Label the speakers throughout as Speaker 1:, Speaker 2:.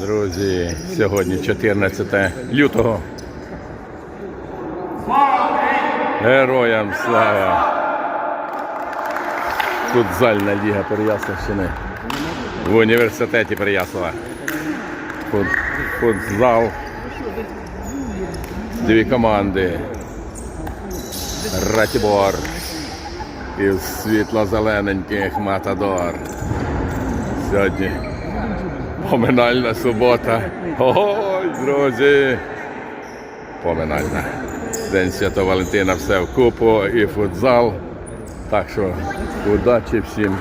Speaker 1: Друзі, сьогодні 14 лютого. Героям слава! Футзальна ліга Переяславщини в університеті Переяслава. Фут, футзал. Дві команди. Ратібор із світло-зелененьких Матадор. Сьогодні поминальна субота. Ой, друзі! Поминальна. День Святого Валентина все в купу і футзал. Так що удачі всім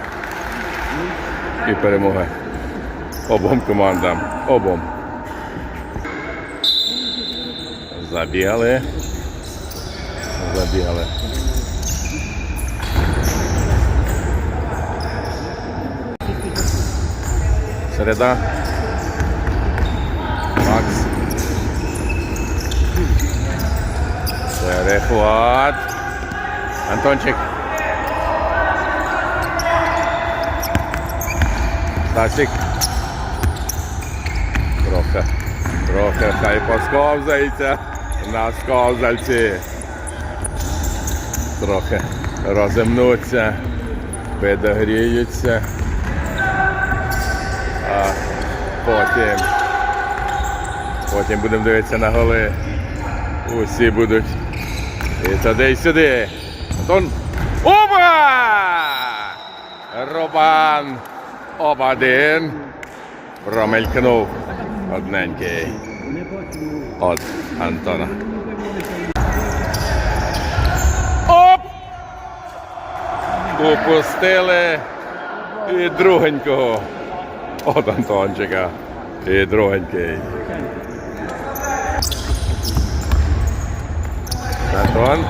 Speaker 1: і перемоги обом командам. Обом. Забігали. Забігали. Середа. Макс. Перехват. Антончик. Стасик. Трохи. Трохи хай посковзається на сковзальці. Трохи розімнуться, підогріються. А потім. Потім будемо дивитися на голи. Усі будуть. І туди і сюди. Антон. Оба! Робан. Обадин. Промелькнув. Одненький. От Антона. Оп! Упустили. І другенького. От Антончика. І другенький. Антон.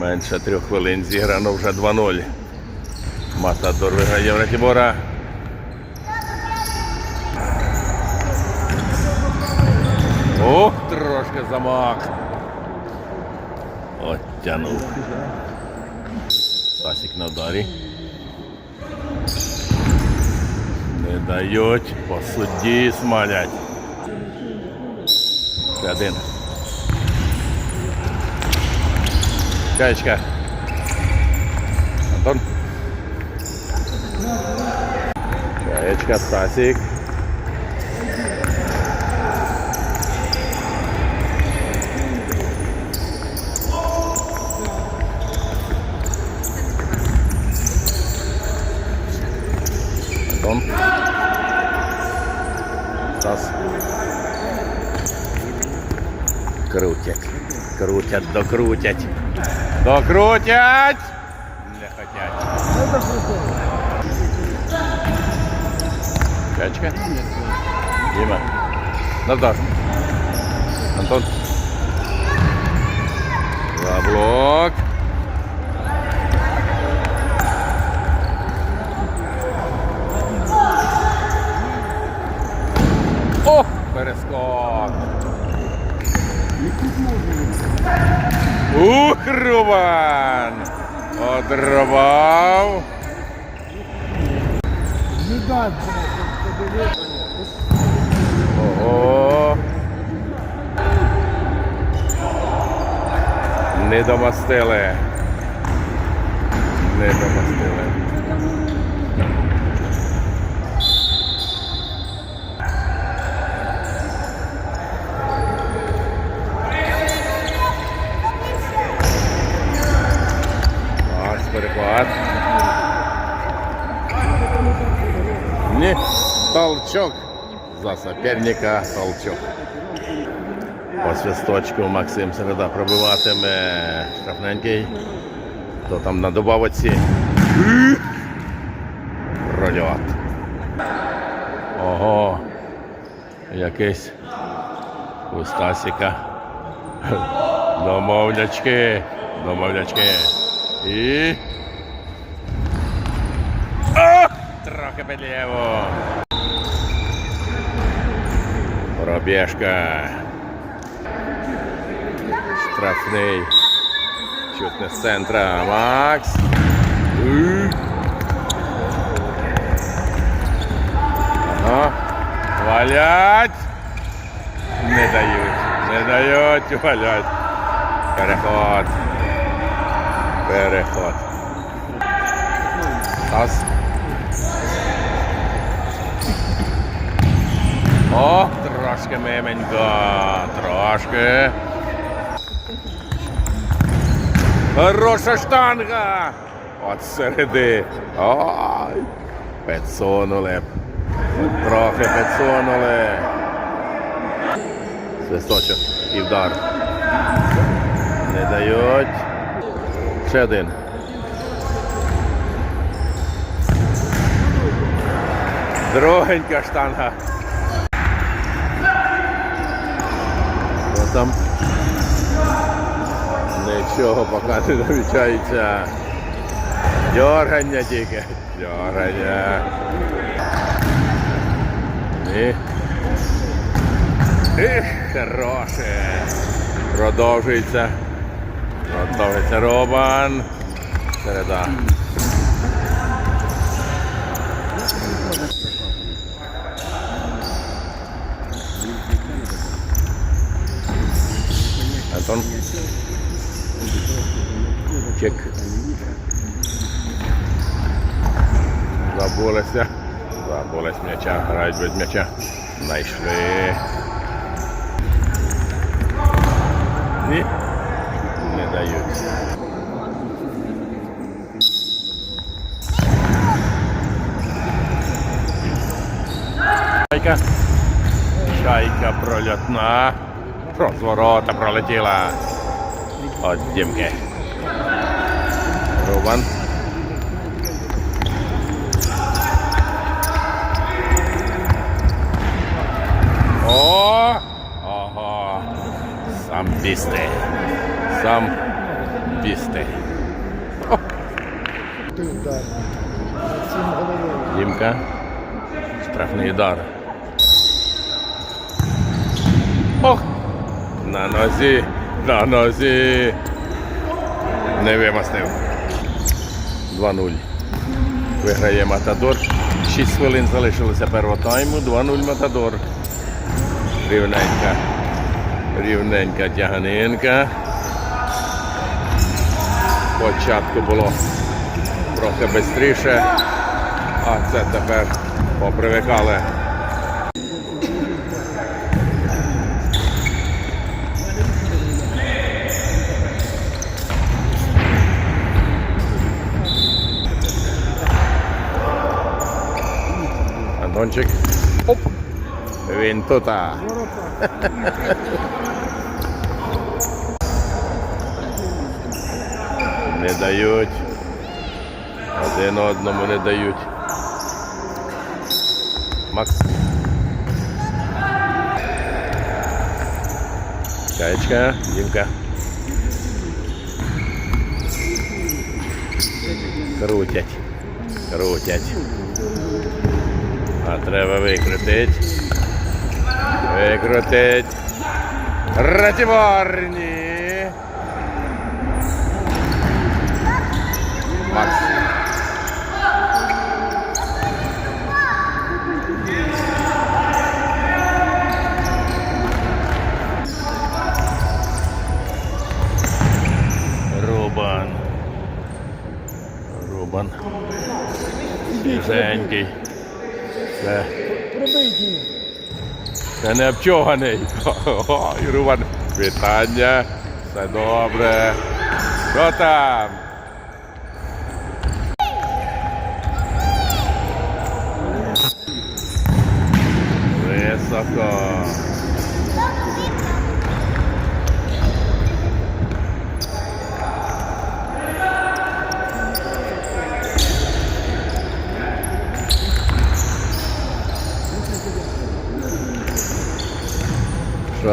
Speaker 1: Менше трьох хвилин зіграно вже 2-0. Матадор виграє в Ратібора. Ох, трошки замах. Оттянув. Стасик на ударі. Не дають, по судді смалять. Ще Один. Чаєчка. Антон. Чаєчка, Стасик. Антон. Стас. Крутять. Крутять, докрутять. Докрутять! Не хотять. Качка. Дима. Назад. Антон. За блок. О, перескок. Ух, Рубан! Одрубав. Ого. Не домостили. Не домостили. Перехват. Ні, толчок. За соперника толчок. По свисточку Максим Середа пробиватиме штрафненький. Хто там на добавочці? Прольот. Ого. Якийсь у Стасіка. Домовлячки. Домовлячки. І. Трохи підліво. Пробіжка. Штрафний. Чуть не з центра. Макс. М. Ага. Валять. Не дають. Не дають валять. Переход. Переход. Тас. О, трошки мименько. Трошки. Хороша штанга! От середи. Ой! Підсунули. Трохи підсунули. Свисточок і вдар. Не дають. Ще один. Другенька штанга. Там? Нічого поки не намічається. Дьоргання тільки. Дьоргання. І. Ех, хороше. Продовжується. Продовжується Робан. Середа. Антон. Чек. Забулися. Забулись м'яча. Грають без м'яча. Знайшли. Ні. Не дають. Чайка. Чайка прольотна. Розворота пролетіла. От Дімки. Рубан. О! Ого! Сам бісти. Сам бісти. Дімка. Штрафний удар. Ох! На нозі, на нозі. Не вимастив. 2-0. Виграє Матадор. 6 хвилин залишилося першого тайму. 2-0 Матадор. Рівненька. Рівненька тяганинка. Спочатку було трохи швидше, а це тепер попривикали. Антончик. Оп! Він тута. Не дають. Один одному не дають. Макс. Чаєчка, Дімка. Крутять. Крутять. А треба викрутити. Викрутить. Ратіборні. Макс. Рубан. Рубан. Свіженький. Це,
Speaker 2: Пробийте.
Speaker 1: це не обчоганий. Ой, Рубан, вітання. Все добре. Що там? Високо.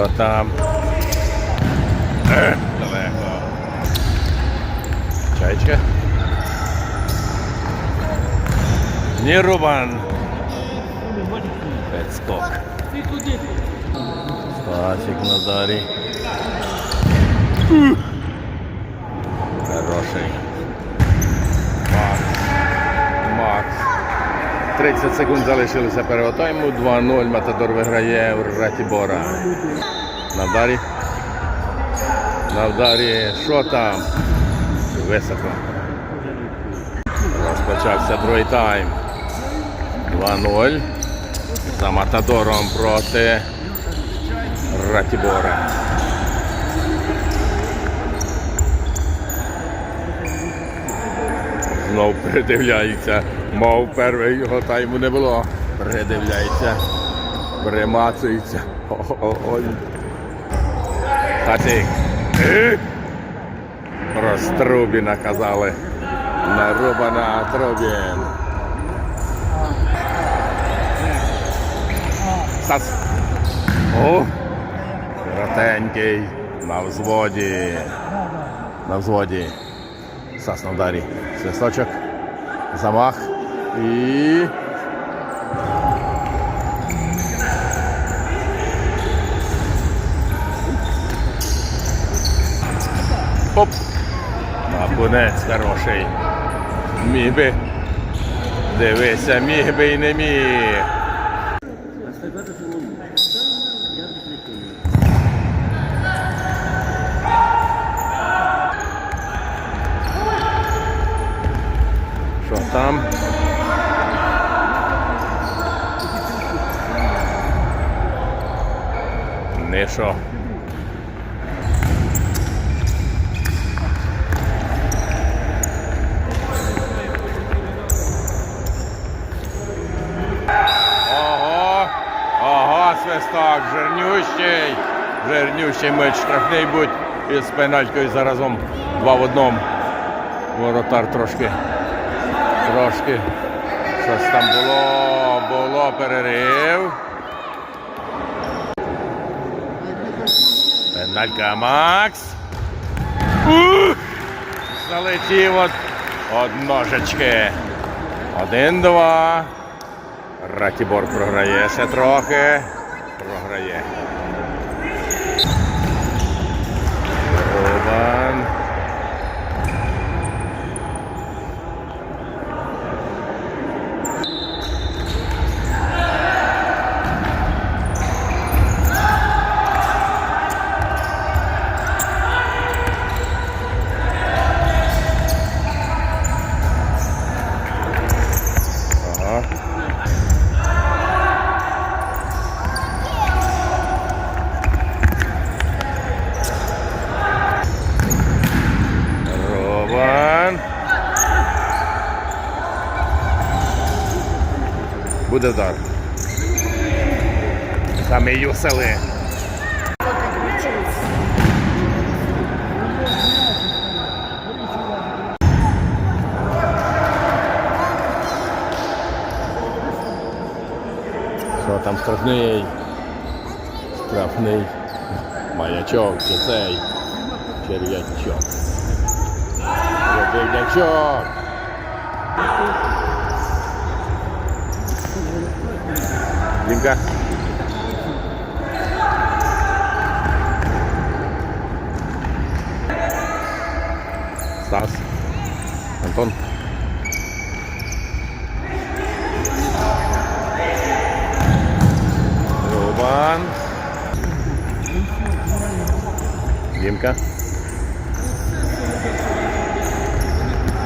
Speaker 1: Що там? Далеко. Чайчка. Ні, 30 секунд залишилося першого тайму. 2-0. Матадор виграє в Ратібора. На вдарі. На вдарі. Що там? Високо. Розпочався другий тайм. 2-0. За Матадором проти Ратібора. Знов передивляється. Мов перший його тайму не було. Передивляється. Примацується. Ой. Хатик. Наказали. Нарубана Трубін. Стас. О! Коротенький. На взводі. На взводі. Стас на ударі. Свисточок. Замах. І. Оп! Бабунець хороший. Міг би. Дивися, міг і не міг. Меч, штрафний будь із пеналькою заразом два в одному. Воротар трошки, трошки. Щось там було, було перерив. Пеналька Макс. Ух! Залетів от, от ножечки. Один-два. Ратібор програє ще трохи. Програє. Рубан. Ага. Роман. Буде удар. Саме юсели. Що там штрафний? Штрафний. Маячок чи цей? Черв'ячок. Черв'ячок. Дімка. Стас. Антон. Роман. Дімка.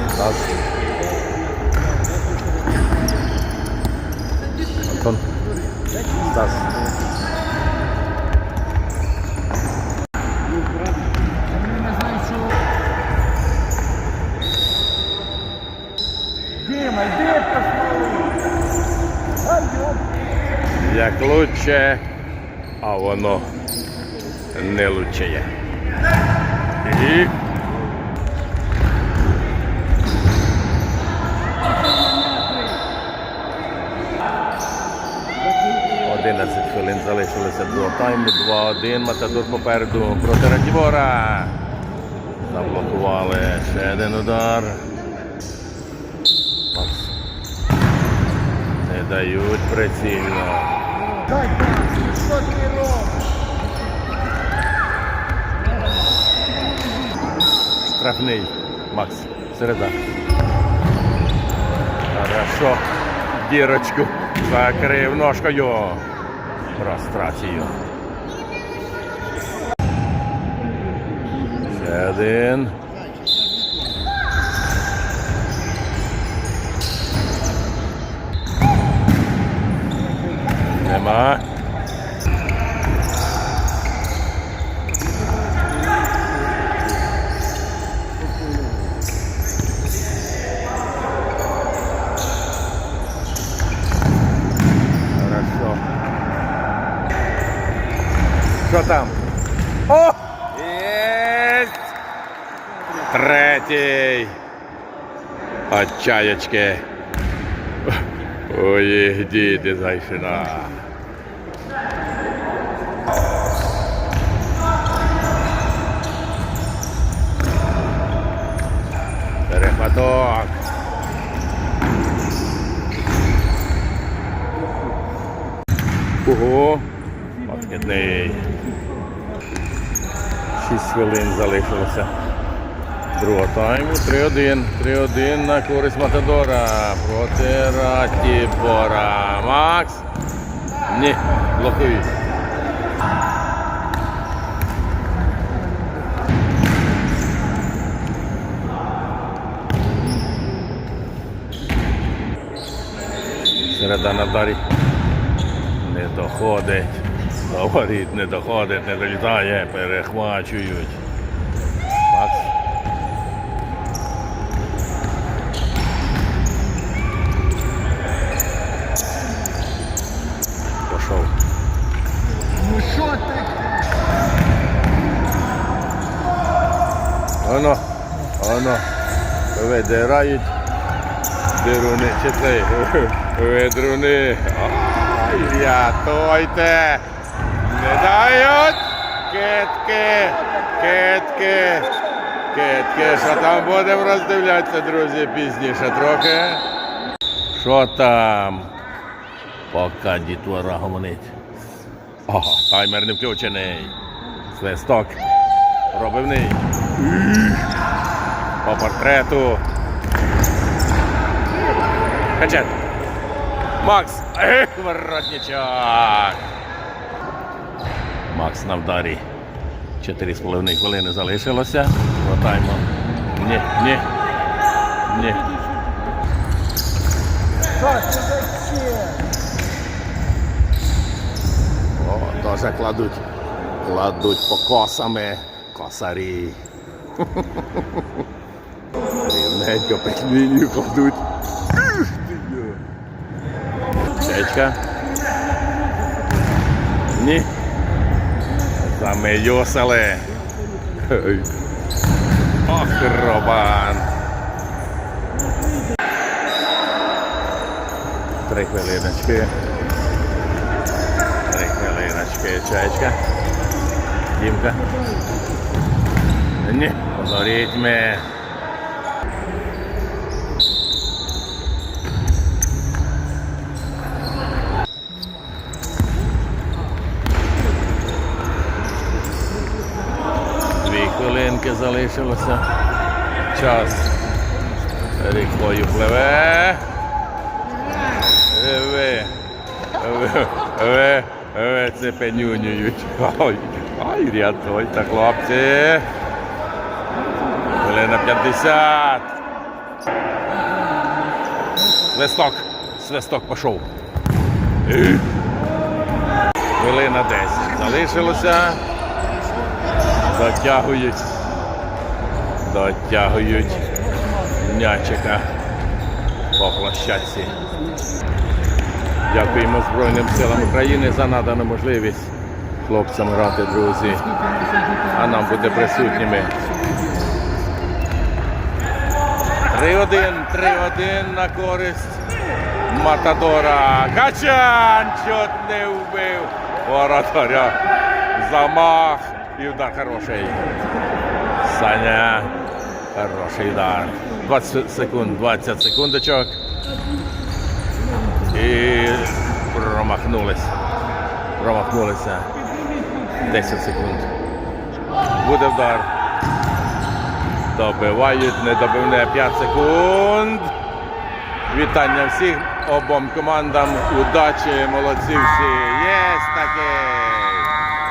Speaker 1: Стас. Антон. Як лучше, а воно не лучше. І 11 хвилин залишилося до тайму. 2-1. Матадор попереду проти Радівора. Заблокували ще один удар. Не дають прицільно.
Speaker 2: Дай что ты?
Speaker 1: Штрафний. Макс. Середа. Хорошо. дірочку закрив ножкою. Прострацію. Ще один. Нема. Хорошо. Що там? О! Єсть! Третій. От чаєчки. Ой, діти зайшина. Перехваток. Ого. Откидний. 6 хвилин залишилося. Другого тайму. 3-1. 3-1 на користь Матадора проти Ратібора. Макс. Ні, блокують. Середа на дарі. Не доходить. Говорить, не доходить, не долітає, перехвачують. Макс. Пішов.
Speaker 2: Ну що ти?
Speaker 1: Оно, оно. Видирають. Дируни чи цей. Видруни. Ай, рятуйте. Не дають. Китки. Китки. Китки. Що там будемо роздивлятися, друзі, пізніше трохи. Що там? Поки дітвора гомонить. Ага, таймер не включений. Свисток. Пробивний. По портрету. Качет. Макс. Ех, воротничок. Макс на вдарі. Чотири з половиною хвилини залишилося. Хватаємо. Ні, ні. Ні. О, теж кладуть. Кладуть покосами. Косарі. Рівненько під лінію кладуть. Чечка. Ні. Замийосили. Ой. Ох, Робан. Три хвилиночки. Три хвилиночки, чаєчка. Дімка. Ні, позоріть ми. Дві хвилинки залишилося. Час рікою пливе. Ви, ви, ви, це пенюнюють. Ой, ай, рятуйте, хлопці. Хвилина 50. Свисток. Свисток пішов. Хвилина 10. Залишилося. Дотягують. Дотягують м'ячика по площадці. Дякуємо Збройним силам України за надану можливість хлопцям грати, друзі. А нам бути присутніми. 3-1, 3-1 на користь Матадора. Качан чот не вбив воротаря. Замах і удар хороший. Саня. Хороший удар. 20 секунд, 20 секундочок. І промахнулись. Промахнулися. 10 секунд. Буде вдар. Добивають, не добивне 5 секунд. Вітання всіх обом командам удачі, молодці всі. Є таке.